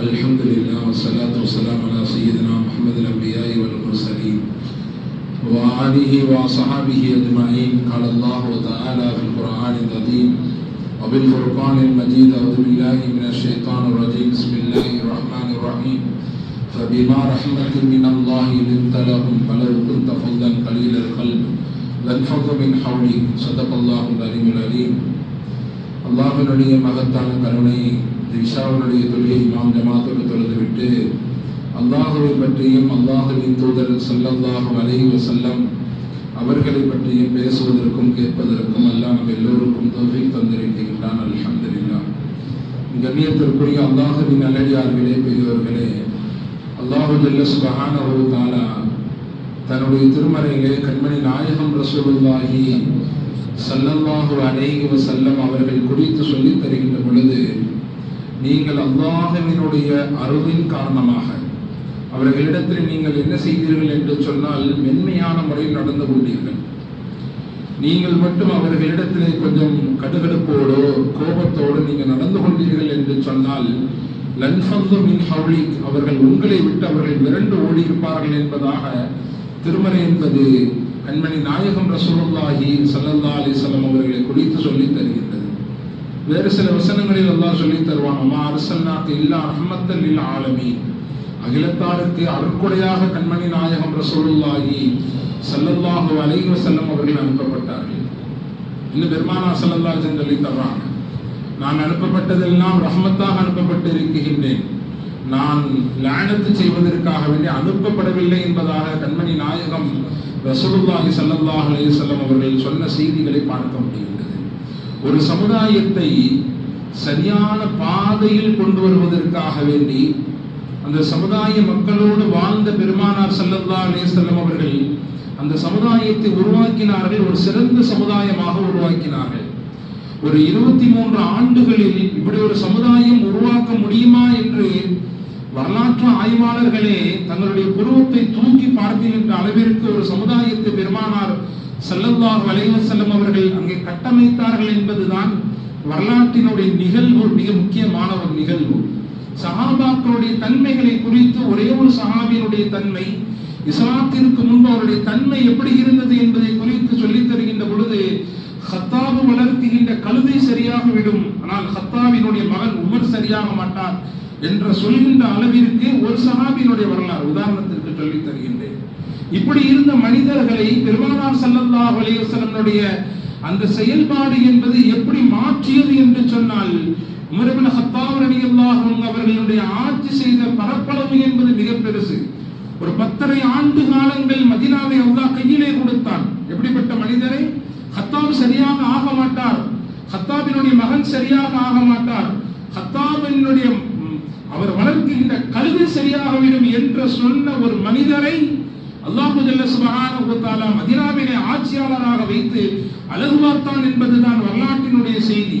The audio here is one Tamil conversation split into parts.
الحمد لله والصلاة والسلام على سيدنا محمد الأنبياء والمرسلين وآله وصحابه أجمعين قال الله تعالى في القرآن العظيم وبالفرقان المجيد أعوذ بالله من الشيطان الرجيم بسم الله الرحمن الرحيم فبما رحمة من الله لنت لهم ولو كنت فظا قليل القلب لانفضوا من حولك صدق الله العليم العليم அல்லாஹினுடைய மகத்தான கருணை இஷாவுடைய தொழிலை நாம் ஜமாத்தோடு தொழுதுவிட்டு அல்லாஹுவை பற்றியும் அல்லாஹுவின் தூதர் சல்லல்லாஹு அலைஹி செல்லம் அவர்களை பற்றியும் பேசுவதற்கும் கேட்பதற்கும் அல்லாஹ் நம்ம எல்லோருக்கும் தோஃபிக் தந்திருக்கின்றான். அல்ஹம்துல்லா கண்ணியத்திற்குரிய அல்லாஹுவின் அலடியார்களே பெரியவர்களே அல்லாஹு ஜல்ல சுபஹானஹு தஆலா தன்னுடைய திருமறையிலே கண்மணி நாயகம் ரசூலுல்லாஹி சல்லல்லாஹு அலைஹி வஸல்லம் அவர்கள் குறித்து சொல்லித் தருகின்ற பொழுது நீங்கள் அல்லாஹவினுடைய அருளின் காரணமாக அவர்களிடத்தில் நீங்கள் என்ன செய்தீர்கள் என்று சொன்னால் மென்மையான முறையில் நடந்து கொண்டீர்கள். நீங்கள் மட்டும் அவர்களிடத்திலே கொஞ்சம் கடுகடுப்போடோ கோபத்தோடு நீங்கள் நடந்து கொண்டீர்கள் என்று சொன்னால் லன்ஃபந்து மின் ஹவுலிக் அவர்கள் உங்களை விட்டு அவர்கள் மிரண்டு ஓடியிருப்பார்கள் என்பதாக திருமறை என்பது கண்மணி நாயகம் ரசூலுல்லாஹி சல்லல்லா அலிசல்லம் அவர்களை குறித்து சொல்லித் தருகின்றது வேறு சில வசனங்களில் எல்லாம் சொல்லித் தருவான் அம்மா அரசன்னாக்கு இல்லா அஹமத்தல் ஆலமி அகிலத்தாருக்கு அருட்கொடையாக கண்மணி நாயகம் ரசூலுல்லாஹி சல்லல்லாஹு அலைஹி வஸல்லம் அவர்கள் அனுப்பப்பட்டார்கள். இன்னும் பெருமானா சல்லல்லாஹு சொல்லி தர்றாங்க நான் அனுப்பப்பட்டதெல்லாம் ரஹமத்தாக அனுப்பப்பட்டு இருக்கின்றேன் நான் லேனத்து செய்வதற்காக வேண்டி அனுப்பப்படவில்லை என்பதாக கண்மணி நாயகம் ரசூலுல்லாஹி சல்லல்லாஹு அலைஹி வஸல்லம் அவர்கள் சொன்ன செய்திகளை பார்க்க முடியுது ஒரு சமுதாயத்தை சரியான பாதையில் கொண்டு வருவதற்காக வேண்டி அந்த சமுதாய மக்களோடு வாழ்ந்த பெருமானார் ஸல்லல்லாஹு அலைஹி அவர்கள் அந்த சமுதாயத்தை உருவாக்கினார்கள். ஒரு சிறந்த சமுதாயமாக உருவாக்கினார்கள். ஒரு இருபத்தி மூன்று ஆண்டுகளில் இப்படி ஒரு சமுதாயம் உருவாக்க முடியுமா என்று வரலாற்று ஆய்வாளர்களே தங்களுடைய புருவத்தை தூக்கி பார்க்கின்ற அளவிற்கு ஒரு சமுதாயத்தை பெருமானார் செல்லல்லாஹ் செல்லும் அவர்கள் அங்கே கட்டமைத்தார்கள் என்பதுதான் வரலாற்றினுடைய நிகழ்வு மிக முக்கியமான ஒரு நிகழ்வு. சஹாபாக்களுடைய தன்மைகளை குறித்து ஒரே ஒரு சஹாபியினுடைய தன்மை இஸ்லாத்திற்கு முன்பு அவருடைய தன்மை எப்படி இருந்தது என்பதை குறித்து சொல்லித் தருகின்ற பொழுது ஹத்தாபு வளர்த்துகின்ற கழுதை சரியாக விடும் ஆனால் ஹத்தாவினுடைய மகன் உமர் சரியாக மாட்டார். என்ற சொல்கின்ற அளவிற்கு ஒரு சஹாபியினுடைய வரலாறு உதாரணத்திற்கு சொல்லி தருகின்றேன். இப்படி இருந்த மனிதர்களை பெருமானார் சல்லல்லாஹு அலையுடைய அந்த செயல்பாடு என்பது எப்படி மாற்றியது என்று சொன்னால் உமரபின் இப்னு ஹத்தாப் அவர்களுடைய ஆட்சி செய்த பரப்பளவு என்பது மிக பெருசு. ஒரு பத்தரை ஆண்டு காலங்கள் மதினாவை அல்லாஹ் கையிலே கொடுத்தான். எப்படிப்பட்ட மனிதரை? ஹத்தாப் சரியாக ஆக மாட்டார். ஹத்தாபினுடைய மகன் சரியாக ஆக மாட்டார். ஹத்தாபினுடைய அவர் வளர்க்கின்ற கல்வி சரியாகவிடும் என்று சொன்ன ஒரு மனிதரை அல்லாஹு ஜல்ல ஆட்சியாளராக வைத்து அழகு பார்த்தான் என்பதுதான் வரலாற்றினுடைய செய்தி.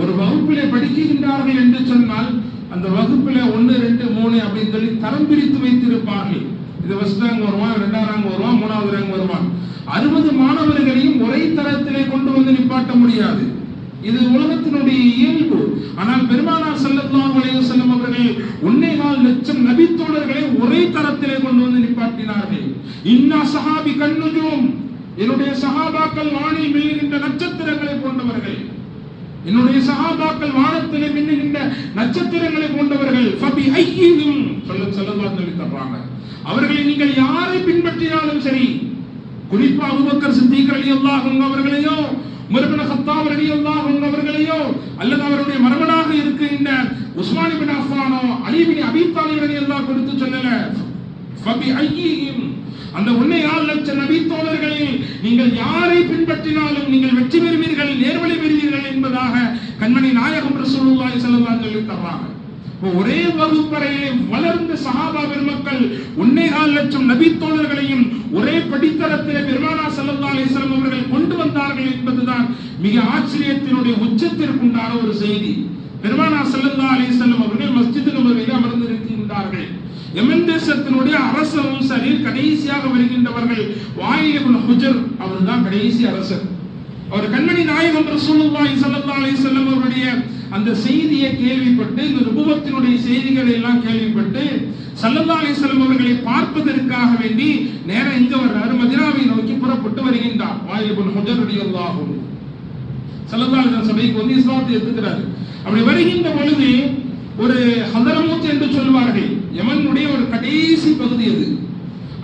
ஒரு வகுப்பிலே படிக்கின்றார்கள் என்று சொன்னால் அந்த வகுப்பில் ஒன்று ரெண்டு மூணு அப்படின்னு சொல்லி தரம் பிரித்து வைத்திருப்பார்கள். இது ஃபர்ஸ்ட் ரேங்க் வருவான் ரெண்டாம் ரேங்க் வருவான் மூணாவது ரேங்க் வருவான் அறுபது மாணவர்களையும் ஒரே தரத்திலே கொண்டு வந்து நிப்பாட்ட முடியாது. இது உலகத்தினுடைய இயல்பு. ஆனால் பெரும் ஸல்லல்லாஹு அலைஹி வஸல்லம் அவர்கள் ஒன்னே கால் லட்சம் அடித்தளத்திலே கொண்டு வந்து நிப்பாட்டினார்கள். இன்னா சஹாபி கண்ணுஜூம். என்னுடைய சகாபாக்கள் வானில் மின்னுகின்ற நட்சத்திரங்களை போன்றவர்கள். என்னுடைய சகாபாக்கள் வானத்திலே மின்னுகின்ற நட்சத்திரங்களை போன்றவர்கள். ஃபபி ஐயிஹிம் சொல்ல சொல்லலாம் சொல்லி தர்றாங்க. அவர்களை நீங்கள் யாரை பின்பற்றினாலும் சரி குறிப்பா அபுபக்கர் சித்திக் அலி அல்லாஹ் அவர்களையோ உமர் இப்னு அலி அல்லாஹ் அவர்களையோ அல்லது அவருடைய மரபனாக இருக்கின்ற உஸ்மானி பின் அஃபானோ அலிபின் இப்னு அபீ தாலிப் ரலியல்லாஹு கொடுத்து சொல்லல அந்த உன்னை ஆறு லட்சம் நபி தோழர்களில் நீங்கள் யாரை பின்பற்றினாலும் நீங்கள் வெற்றி பெறுவீர்கள் நேர்வழி பெறுவீர்கள் என்பதாக கண்மணி நாயகம் ரசூலுல்லாஹி ஸல்லல்லாஹு அலைஹி சொல்லி தர்றாங்க ஒரே வகுப்பறையிலே வளர்ந்த சஹாபா பெருமக்கள் ஒன்னே கால் லட்சம் நபி தோழர்களையும் ஒரே படித்தரத்திலே பெருமானா ஸல்லல்லாஹு அலைஹி அவர்கள் கொண்டு வந்தார்கள் என்பதுதான் மிக ஆச்சரியத்தினுடைய உச்சத்திற்குண்டான ஒரு செய்தி. பெருமானா ஸல்லல்லாஹு அலி வஸல்லம் அவர்கள் மஸ்ஜித் நபவியில் அமர்ந்திருக்கின்றார்கள். எமன் தேசத்தினுடைய அரசரும் சரி கடைசியாக வருகின்றவர்கள் வாயில் இப்னு ஹுஜர் அவர்தான் கடைசி அரசர். அவர் கண்மணி நாயகம் ரசூலுல்லாஹி ஸல்லல்லாஹு அலைஹி வஸல்லம் அவருடைய அந்த செய்தியை கேள்விப்பட்டு இந்த நுபுவத்தினுடைய செய்திகளை எல்லாம் கேள்விப்பட்டு ஸல்லல்லாஹு அலைஹி வஸல்லம் அவர்களை பார்ப்பதற்காக வேண்டி நேரம் எங்க வர்றாரு மதினாவை நோக்கி புறப்பட்டு வருகின்றார் வாயிலுபுன் ஹுஜர் ரலியல்லாஹு சல்லல்லா சபைக்கு வந்து இஸ்லாத்தை எடுத்துக்கிறாரு அப்படி வருகின்ற பொழுது ஒரு ஹதரமூத் என்று சொல்வார்கள் யமனுடைய ஒரு கடைசி பகுதி அது.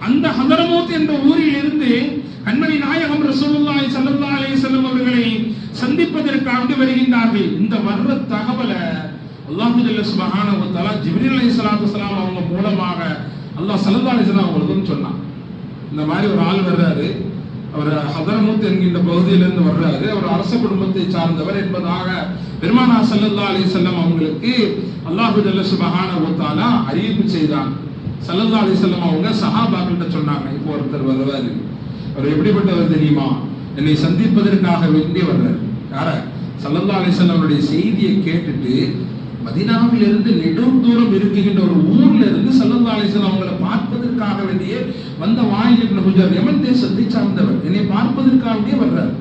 அந்த ஹதரமூத் என்ற ஊரில் இருந்து கண்மணி நாயகம் ரசூலுல்லாஹி ஸல்லல்லாஹு அலைஹி வஸல்லம் அவர்களை சந்திப்பதற்காக வருகின்றார்கள். இந்த வர்ற தகவலை அல்லாஹு ஜல்ல சுபஹானஹு வ தஆலா ஜிப்ரீல் அலைஹிஸ்ஸலாத்து வஸலாம் அவங்க மூலமாக அல்லாஹ் ஸல்லல்லாஹு அலைஹி வஸல்லம் அவங்களுக்கு சொன்னான். இந்த மாதிரி ஒரு ஆள் வர்றாரு. அவர் ஹதரமுத் என்கின்ற பகுதியிலிருந்து வர்றாரு. அவர் அரச குடும்பத்தை சார்ந்தவர் என்பதாக பெருமானா சல்லல்லா அலி செல்லம் அவங்களுக்கு அல்லாஹு ஜல்ல சுப்ஹானஹு அறிவிப்பு செய்தான் சல்லல்லா அலி செல்லம் அவங்க சஹாபாக்கிட்ட சொன்னாங்க இப்போ ஒருத்தர் வருவாரு. அவர் எப்படிப்பட்டவர் தெரியுமா? என்னை சந்திப்பதற்காக வேண்டி வர்றார். யார? சல்லல்லா அலி வஸல்லமுடைய செய்தியை கேட்டுட்டு மதினாவிலிருந்து நெடும் தூரம் இருக்குகின்ற ஒரு ஊர்ல இருந்து சல்லந்தாலேசன் அவங்களை பார்ப்பதற்காக வேண்டியே வந்த வாயில் இப்னு ஹுஜர் யமன் தேசத்தை சார்ந்தவர். என்னை பார்ப்பதற்காகவே வர்றார்.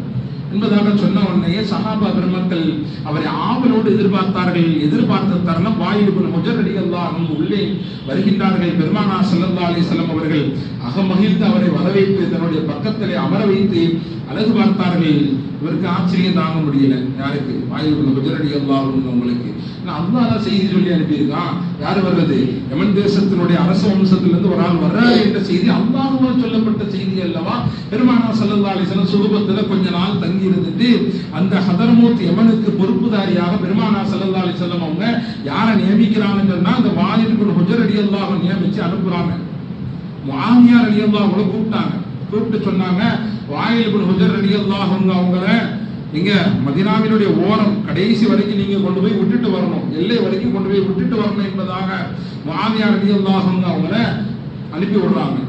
என்பதாக சொன்ன உடனே சஹாபா பெருமக்கள் அவரை ஆவலோடு எதிர்பார்த்தார்கள். எதிர்பார்த்த தருணம் வாயில் முஜரடி ஹுஜர் ரலியல்லாஹு உள்ளே வருகின்றார்கள். பெருமானா ஸல்லல்லாஹு அலிசல்லம் அவர்கள் அகமகிழ்ந்து அவரை வரவேற்று தன்னுடைய பக்கத்திலே அமர வைத்து அழகு பார்த்தார்கள். இவருக்கு ஆச்சரியம் தாங்க முடியல யாருக்கு? வாயில் குஜரடி ஹுஜர் உங்களுக்கு நான் தான் செய்தி சொல்லி அனுப்பியிருக்கான். யார் வர்றது? யமன் தேசத்தினுடைய அரச வம்சத்திலிருந்து ஒரு ஆள் வர்றாரு என்ற செய்தி அல்லாஹுவால் சொல்லப்பட்ட செய்தி அல்லவா? பெருமானா ஸல்லல்லாஹு அலைஹி சுலபத்தில் கொஞ்ச நாள் தங்கி இருந்துட்டு அந்த ஹதர்மூத் யமனுக்கு பொறுப்புதாரியாக பெருமானா ஸல்லல்லாஹு அலைஹி அவங்க யாரை நியமிக்கிறாங்கன்னு சொன்னா அந்த வாலித் இப்னு ஹுஜர் நியமிச்சு அனுப்புறாங்க. மாமியார் ரலியல்லாஹு அவங்கள கூப்பிட்டாங்க. கூப்பிட்டு சொன்னாங்க. வாயில் இப்னு ஹுஜர் ரலியல்லாஹு அவங்கள நீங்க மதினாவினுடைய ஓரம் கடைசி வரைக்கும் நீங்க கொண்டு போய் விட்டுட்டு வரணும். எல்லை வரைக்கும் கொண்டு போய் விட்டுட்டு வரணும் என்பதாக முஆவியா ரலியல்லாஹு அவங்கள அனுப்பி விடுறாங்க.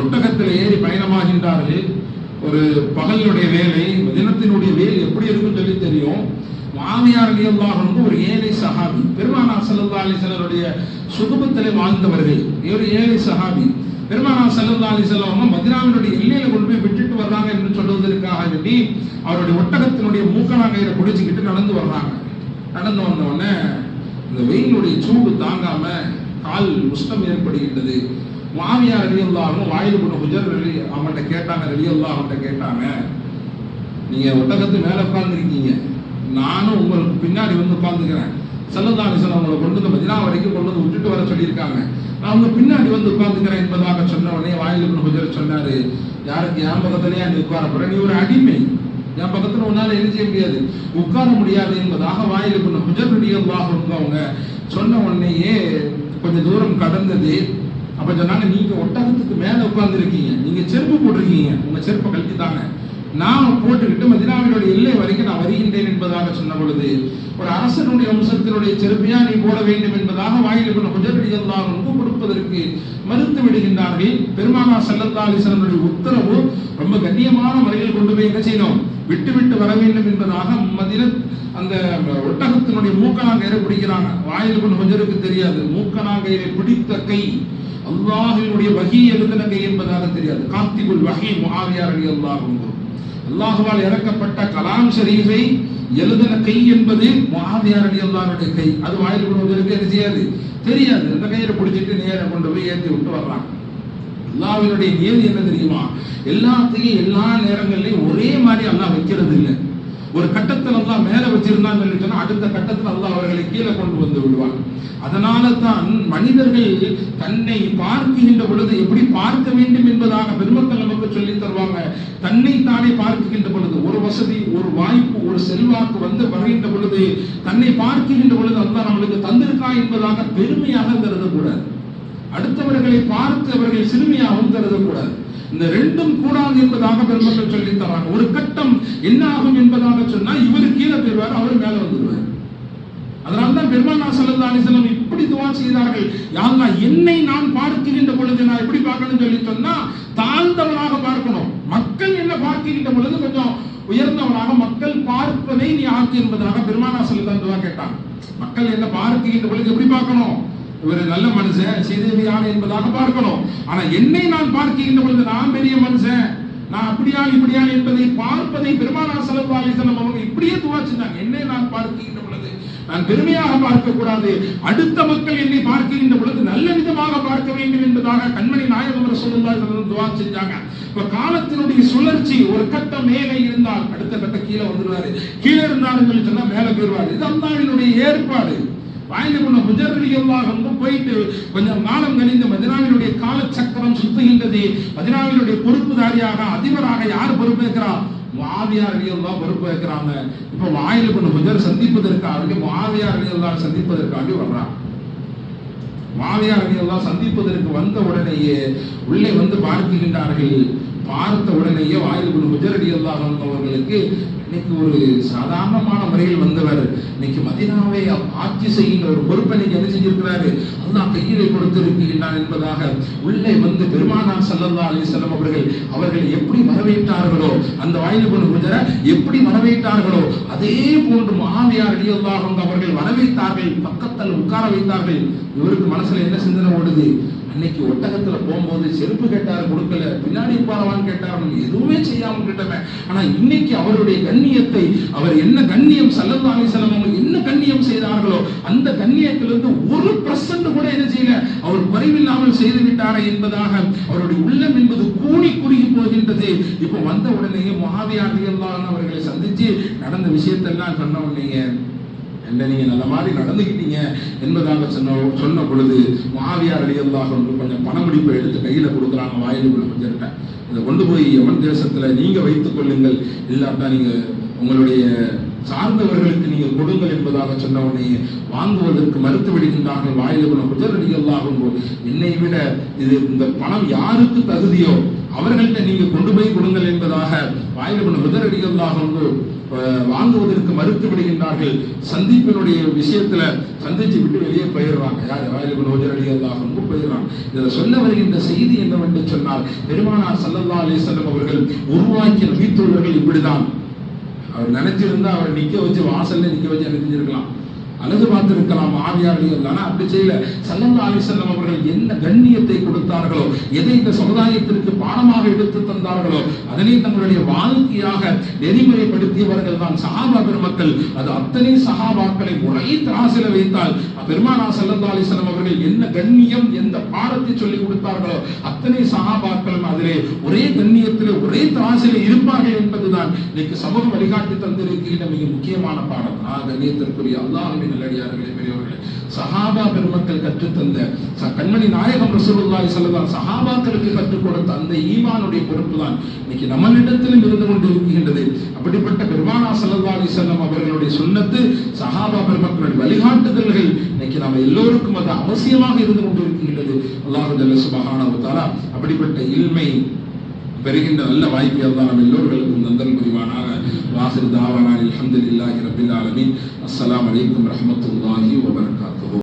ஒட்டகத்தில் ஏறி பயணமாகின்றார்கள். ஒரு பகலினுடைய வேலை தினத்தினுடைய வேலை எப்படி இருக்குன்னு சொல்லி தெரியும். மாமியார் அலியல்லாஹ் ஒரு ஏழை சஹாபி பெருமானா சல்லா அலிசலருடைய சுகுபத்திலே வாழ்ந்தவர்கள். ஒரு ஏழை சஹாபி. பெருமானா சல்லல்லா அலி அவங்க மதினாவினுடைய எல்லையில கொண்டு போய் விட்டுட்டு வர்றாங்க என்று சொல்வதற்காக வேண்டி அவருடைய ஒட்டகத்தினுடைய மூக்கணாங்கயிறை பிடிச்சிக்கிட்டு நடந்து வர்றாங்க. நடந்து வந்த உடனே இந்த வெயிலுடைய சூடு தாங்காம கால் உஷ்டம் ஏற்படுகின்றது. மாமியார் ரலியல்லாஹு வாயில் கொண்ட குஜர் ரெடி அவங்கள்ட்ட கேட்டாங்க ரெடியுல்லா அவங்கள்ட்ட கேட்டாங்க நீங்க ஒட்டகத்து மேல உட்கார்ந்துருக்கீங்க. நானும் உங்களுக்கு பின்னாடி வந்து உட்காந்துக்கிறேன் சல்லல்லா அலிஸ்லாம் கொண்டு வந்து மதினா வரைக்கும் கொண்டு வந்து விட்டுட்டு வர சொல்லியிருக்காங்க. நான் அவங்க பின்னாடி வந்து உட்காந்துக்கிறேன் என்பதாக சொன்ன உடனே வாயில் பண்ண கொஞ்சம் சொன்னாரு யாருக்கு என் பக்கத்துலயே நீ உட்கார போற? நீ ஒரு அடிமை. என் பக்கத்துல உன்னால என்ன செய்ய முடியாது. உட்கார முடியாது என்பதாக வாயில் பண்ண ஹுஜர் ரலியல்லாஹு அன்ஹு அவங்க சொன்ன உடனேயே கொஞ்சம் தூரம் கடந்தது. அப்ப சொன்னாங்க நீங்க ஒட்டகத்துக்கு மேல உட்கார்ந்துருக்கீங்க. நீங்க செருப்பு போட்டிருக்கீங்க. உங்க செருப்பை கழட்டி தாங்க நான் போட்டுக்கிட்டு மதினாவினுடைய எல்லை வரைக்கும் நான் வருகின்றேன் என்பதாக சொன்ன பொழுது ஒரு அரசனுடைய வம்சத்தினுடைய செருப்பையா நீ போட வேண்டும் என்பதாக வாயில் பண்ண குஜரடி ரொம்ப கொடுப்பதற்கு மறுத்து விடுகின்றார்கள். பெருமானா சல்லல்லா உத்தரவு ரொம்ப கண்ணியமான முறையில் கொண்டு போய் என்ன செய்யணும் விட்டு விட்டு வர வேண்டும் என்பதாக மதின அந்த ஒட்டகத்தினுடைய மூக்கணாங்கயிறை பிடிக்கிறாங்க. வாயில் பண்ண குஜருக்கு தெரியாது. மூக்கணாங்கயிறை பிடித்த கை அல்லாஹினுடைய வகி எழுதின கை என்பதாக தெரியாது. காத்திகுல் வகை முஆவியார் அலி அல்லாஹ் அல்லாஹுவால் இறக்கப்பட்ட கலாம் ஷரீஃபை எழுதின கை என்பது முஆவியார் அலி அல்லாருடைய கை. அது வாயில் கொண்டு என்ன செய்யாது? தெரியாது. அந்த கையில பிடிச்சிட்டு நேரம் கொண்டு போய் ஏற்றி விட்டு வர்றாங்க. அல்லாவினுடைய நியதி என்ன தெரியுமா? எல்லாத்தையும் எல்லா நேரங்கள்லயும் ஒரே மாதிரி அல்லாஹ் வைக்கிறது இல்லை ஒரு கட்டத்தில் எல்லாம் மேல வச்சிருந்தான்னு சொல்லி சொன்னா அடுத்த கட்டத்தில் அல்லாஹ் அவர்களை கீழே கொண்டு வந்து விடுவான். அதனால தான் மனிதர்கள் தன்னை பார்க்கின்ற பொழுது எப்படி பார்க்க வேண்டும் என்பதாக பெருமக்கள் நமக்கு சொல்லி தருவாங்க. தன்னை தானே பார்க்கின்ற பொழுது ஒரு வசதி ஒரு வாய்ப்பு ஒரு செல்வாக்கு வந்து வருகின்ற பொழுது தன்னை பார்க்கின்ற பொழுது அல்லாஹ் நம்மளுக்கு தந்திருக்கா என்பதாக பெருமையாக கருதக்கூடாது அடுத்தவர்களை பார்த்து அவர்கள் சிறுமியாகவும் கருதக்கூடாது இந்த ரெண்டும் கூடாது என்பதாக பெருமக்கள் சொல்லி தராங்க ஒரு கட்டம் என்ன ஆகும் என்பதாக சொன்னா இவர் கீழே போயிடுவார் அவர் மேல வந்துடுவார். அதனால தான் பெருமானா சல்லா அலிசலம் இப்படி துவா செய்தார்கள். யாருன்னா என்னை நான் பார்க்கின்ற பொழுது நான் எப்படி பார்க்கணும்னு சொல்லி சொன்னா தாழ்ந்தவனாக பார்க்கணும். மக்கள் என்ன பார்க்கின்ற பொழுது கொஞ்சம் உயர்ந்தவனாக மக்கள் பார்ப்பதை நீ ஆக்கு என்பதாக பெருமானா சல்லா துவா கேட்டான் மக்கள் என்ன பார்க்கின்ற பொழுது எப்படி பார்க்கணும்? இவர் நல்ல மனுஷன் சீதேவியான என்பதாக பார்க்கணும். ஆனா என்னை நான் பார்க்கின்ற பொழுது நான் பெரிய மனுஷன். நான் அப்படியா இப்படியா என்பதை பார்ப்பதை பெருமானா செலவு அலிசல்லம் அவங்க இப்படியே துவாச்சிருந்தாங்க என்னை நான் பார்க்கின்ற பொழுது நான் பெருமையாக பார்க்க கூடாது அடுத்த மக்கள் என்னை பார்க்கின்ற பொழுது நல்ல விதமாக பார்க்க வேண்டும் என்பதாக கண்மணி நாயகம் ரசூலுல்லாஹி துவா செஞ்சாங்க. இப்ப காலத்தினுடைய சுழற்சி ஒரு கட்டம் மேலே இருந்தால் அடுத்த கட்டம் கீழே வந்துடுவாரு கீழே இருந்தாருன்னு சொன்னா மேலே போயிடுவாரு இது அல்லாஹ்வினுடைய ஏற்பாடு. வாய்ந்து கொண்ட முஜர்ரிகளாக வந்து போயிட்டு கொஞ்சம் காலம் கழிந்து மதினாவினுடைய காலச்சக்கரம் சுத்துகின்றது. மதினாவினுடைய பொறுப்புதாரியாக அதிபராக யார் பொறுப்பேற்கிறா மாவியார் அலியெல்லாம் பொறுப்பேற்கிறாங்க. இப்ப வாயில் கொண்டு முஜர் சந்திப்பதற்காக மாவியார் அலியெல்லாம் சந்திப்பதற்காண்டி வர்றாங்க. மாவியார் அலியெல்லாம் சந்திப்பதற்கு வந்த உடனேயே உள்ளே வந்து பார்க்கின்றார்கள். பார்த்த உடனேயே வாயில் கொண்டு முஜர் அலியெல்லாம் அவர்களுக்கு இன்னைக்கு ஒரு சாதாரணமான முறையில் வந்தவர் இன்னைக்கு மதினாவை ஆட்சி செய்கின்ற ஒரு பொறுப்பை நீங்க என்ன செஞ்சிருக்கிறாரு? அல்லா கையிலே கொடுத்திருக்கின்றான் என்பதாக உள்ளே வந்து பெருமானார் சல்லல்லா அலிசல்லம் அவர்கள் அவர்கள் எப்படி வரவேற்றார்களோ அந்த வாயில் கொண்டு குஜர எப்படி வரவேற்றார்களோ அதே போன்று மகாவியார் அடியல்லாக அவர்கள் வரவேற்றார்கள் பக்கத்தில் உட்கார வைத்தார்கள். இவருக்கு மனசுல என்ன சிந்தனை ஓடுது? அன்னைக்கு ஒட்டகத்துல போகும்போது செருப்பு கேட்டார் கொடுக்கல. பின்னாடி போறவான்னு கேட்டார். எதுவுமே செய்யாம கேட்டவன் ஆனா இன்னைக்கு அவருடைய கண்ணியத்தை அவர் என்ன கண்ணியம் சல்லல்லா அலிசல்லம் என்ன கண்ணியம் செய்தார்களோ அந்த கண்ணியத்திலிருந்து ஒரு பர்சன்ட் கூட என்ன செய்யல. அவர் குறைவில்லாமல் செய்து விட்டாரே என்பதாக அவருடைய உள்ளம் என்பது கூடி குறுகி போகின்றது. இப்போ வந்த உடனேயே மகாவியார் அவர்களை சந்திச்சு நடந்த விஷயத்தெல்லாம் சொன்ன உடனேயே என்ன நீங்க நல்ல மாதிரி நடந்துக்கிட்டீங்க என்பதாக சொன்ன சொன்ன பொழுது மாவியார் அடியல்லாக வந்து கொஞ்சம் பணமுடிப்பை எடுத்து கையில கொடுக்குறாங்க வாயிலுக்குள்ள கொஞ்சம் இதை கொண்டு போய் எவன் தேசத்துல நீங்க வைத்துக் கொள்ளுங்கள் இல்லாட்டா நீங்க உங்களுடைய சார்ந்தவர்களுக்கு நீங்கள் கொடுங்கள் என்பதாக சொன்ன உடனே வாங்குவதற்கு மறுத்து விடுகின்றார்கள் வாயிலுக்குள்ள போது என்னை விட இது இந்த பணம் யாருக்கு தகுதியோ அவர்கள்ட்ட நீங்க கொண்டு போய் கொடுங்கள் என்பதாக வாயிலுக்குள்ள குஜரடிகளாகும் வாங்குவதற்கு மறுத்து விடுகின்றார்கள் சந்திப்பினுடைய விஷயத்துல சந்திச்சு விட்டு வெளியே போயிடுறாங்க. யார்? வாயிலுக்கு ஓஜரடிகளாக போயிடுறாங்க. இதுல சொல்ல வருகின்ற செய்தி என்னவென்று சொன்னால் பெருமானார் சல்லல்லா அலிசல்லம் அவர்கள் உருவாக்கிய நபித்தோழர்கள் இப்படிதான். அவர் நினைச்சிருந்தா அவர் நிக்க வச்சு வாசல்ல நிக்க வச்சு அனுப்பிச்சிருக்கலாம் அழுது பார்த்திருக்கலாம் ஆவியார் ஆனா அப்படி செய்யல. சல்லல்லா அலிசல்லம் அவர்கள் என்ன கண்ணியத்தை கொடுத்தார்களோ எதை இந்த சமுதாயத்திற்கு பாடமாக எடுத்து தந்தார்களோ அதனை தங்களுடைய வாழ்க்கையாக நெறிமுறைப்படுத்தியவர்கள் தான் சஹாபா பெருமக்கள். அது அத்தனை சஹாபாக்களை ஒரே திராசில வைத்தால் பெருமானா சல்லல்லா அலிசல்லம் அவர்கள் என்ன கண்ணியம் எந்த பாடத்தை சொல்லிக் கொடுத்தார்களோ அத்தனை சஹாபாக்களும் அதிலே ஒரே கண்ணியத்திலே ஒரே திராசில இருப்பார்கள் என்பதுதான் இன்னைக்கு சமூக வழிகாட்டி தந்திருக்கின்ற மிக முக்கியமான பாடம் ஆ கண்ணியத்திற்குரிய அல்லாஹின் நல்லடியார்களே பெரியவர்களே. சஹாபா பெருமக்கள் கற்றுத்தந்த கண்மணி நாயகம் ரசூலுல்லாஹி ஸல்லல்லாஹு சஹாபாக்களுக்கு கற்றுக் கொடுத்த அந்த ஈமானுடைய பொறுப்பு தான் இன்னைக்கு நம்மளிடத்திலும் இருந்து கொண்டு இருக்கின்றது அப்படிப்பட்ட பெருமானா ஸல்லல்லாஹு அலைஹி வஸல்லம் அவர்களுடைய சுன்னத்து சஹாபா பெருமக்களுடைய வழிகாட்டுதல்கள் இன்னைக்கு நம்ம எல்லோருக்கும் அது அவசியமாக இருந்து கொண்டு இருக்கின்றது அல்லாஹு ஜல்ல சுப்ஹானஹு வ அப்படிப்பட்ட இல்மை பெறுகின்ற நல்ல வாய்ப்பை அல்லாஹ் நம்ம எல்லோர்களுக்கும் தந்தல் புரிவானாக வாசிர் தாவானா அல்ஹம்துலில்லாஹி ரப்பில் ஆலமீன் அஸ்ஸலாமு அலைக்கும் ரஹ்மத்துல்லாஹி வபரகாத்துஹு